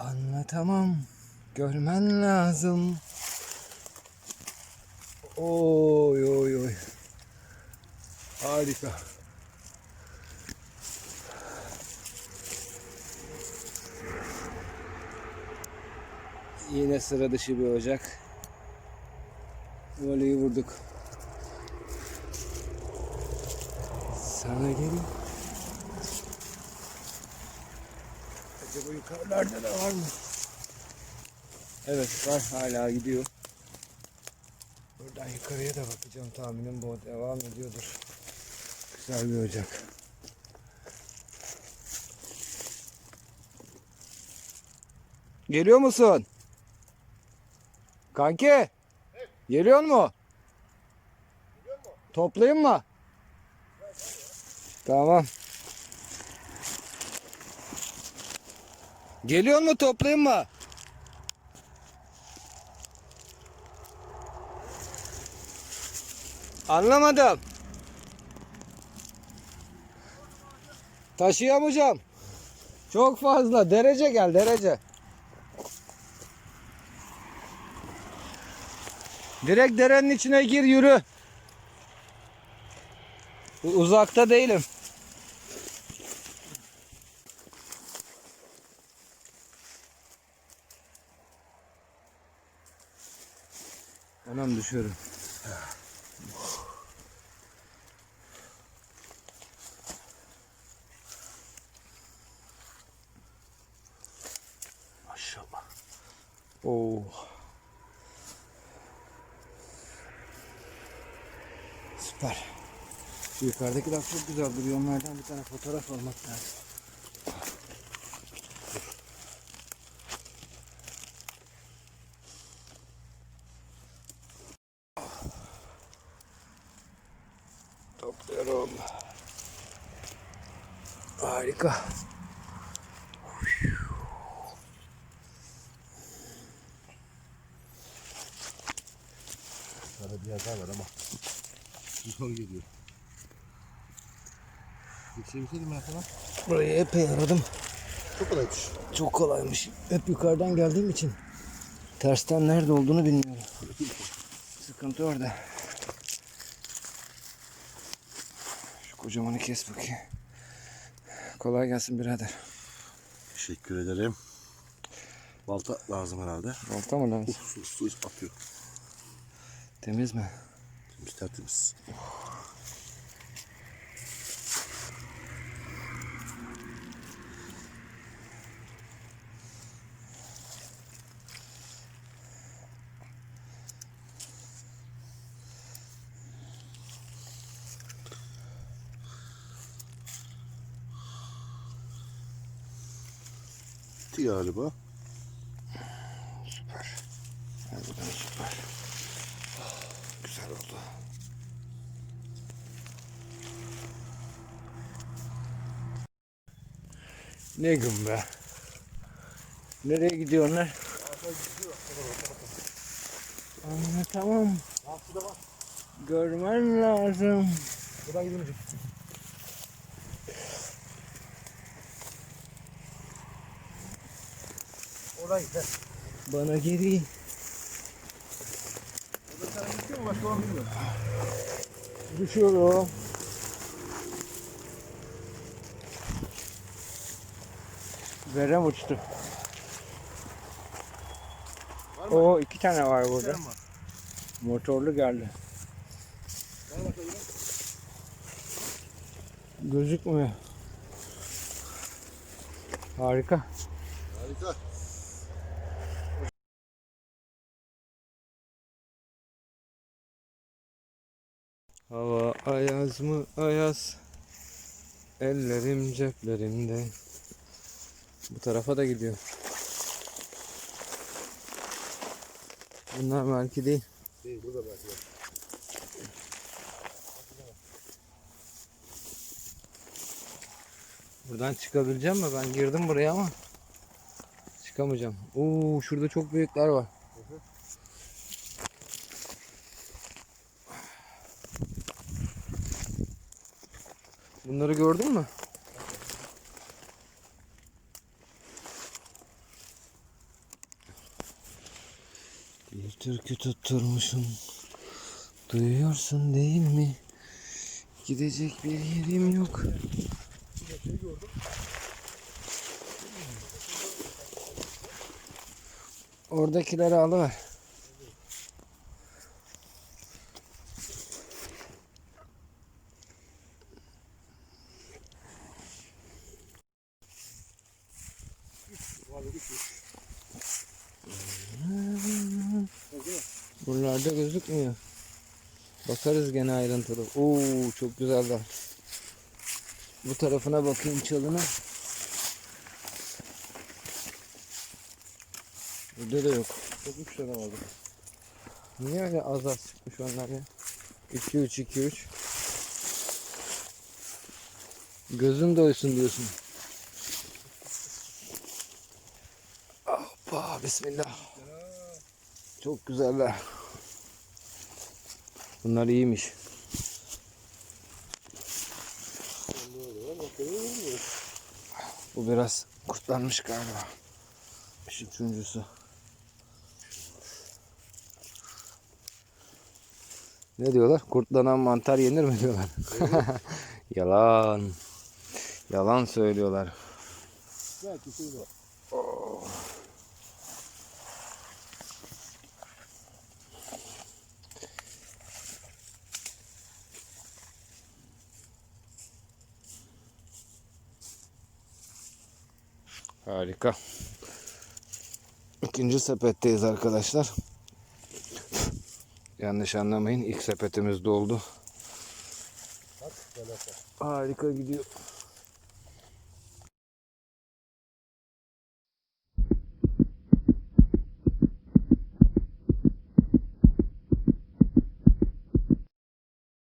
Anlatamam. Görmen lazım. Oy oy oy. Harika. Yine sıra dışı bir ocak. Voleyi vurduk. Sana gelin. Acaba yukarılarda da var mı? Evet var hala gidiyor. Buradan yukarıya da bakacağım tahminim bu devam ediyordur. Güzel bir ocak. Geliyor musun? Kanki. Geliyor mu? Toplayayım mı? Tamam. Geliyor mu toplayayım mı? Anlamadım. Taşıyamayacağım. Çok fazla. Derece gel derece. Direkt derenin içine gir yürü. Uzakta değilim. Anam düşüyorum. Maşallah. Oo. Süper. Şu yukarıdaki laf çok güzel duruyor. Onlardan bir tane fotoğraf almak lazım. Topluyorum. Harika. Sana bir yer daha var ama. Zor geliyor. Yükseğimseydim ben sana. Burayı epey aradım. Çok kolaymış. Çok kolaymış. Hep yukarıdan geldiğim için tersten nerede olduğunu bilmiyorum. Sıkıntı orada. Kocamanı kes bakayım. Kolay gelsin birader. Teşekkür ederim. Balta lazım herhalde. Balta mı lazım? Uf, su, su atıyor. Temiz mi? Temiz tertemiz. Bitti galiba. Süper. Harbiden süper. Güzel oldu. Ne gün be. Nereye gidiyorlar? Anlatamam. Görmen lazım. Buradan gidemeyecek. Git. he. Bana geri. Orada sen gidiyor mu? Başka olan bilmiyorum. Düşüyorum. Verem uçtu. Var mı? O iki tane var burada. Var. Motorlu geldi. Ver. Gözükmüyor. Harika. Harika. Hava ayaz mı ayaz. Ellerim ceplerimde. Bu tarafa da gidiyor. Bunlar belki değil. Değil burada belki. de. Buradan çıkabileceğim mi? Ben girdim buraya ama çıkamayacağım. Oo şurada çok büyükler var. Bunları gördün mü? Bir türkü tutturmuşum. Duyuyorsun değil mi? Gidecek bir yerim yok. Oradakileri alıver. Buralarda gözükmüyor. Bakarız gene ayrıntılı. Oo çok güzeller. Bu tarafına bakayım çalına. Burada da yok. Çok üç tane vardı. Niye öyle az az çıkmış onlar ya? 2 3 2 3. Gözün doysun diyorsun. Hoppa bismillah. Çok güzeller. Bunlar iyiymiş. Bu biraz kurtlanmış galiba. Üçüncüsü. Ne diyorlar? Kurtlanan mantar yenir mi diyorlar? Yalan. Yalan söylüyorlar. Belki şurada. Harika. İkinci sepetteyiz arkadaşlar. Yanlış anlamayın. ilk sepetimiz doldu. Bak böyle. Harika gidiyor.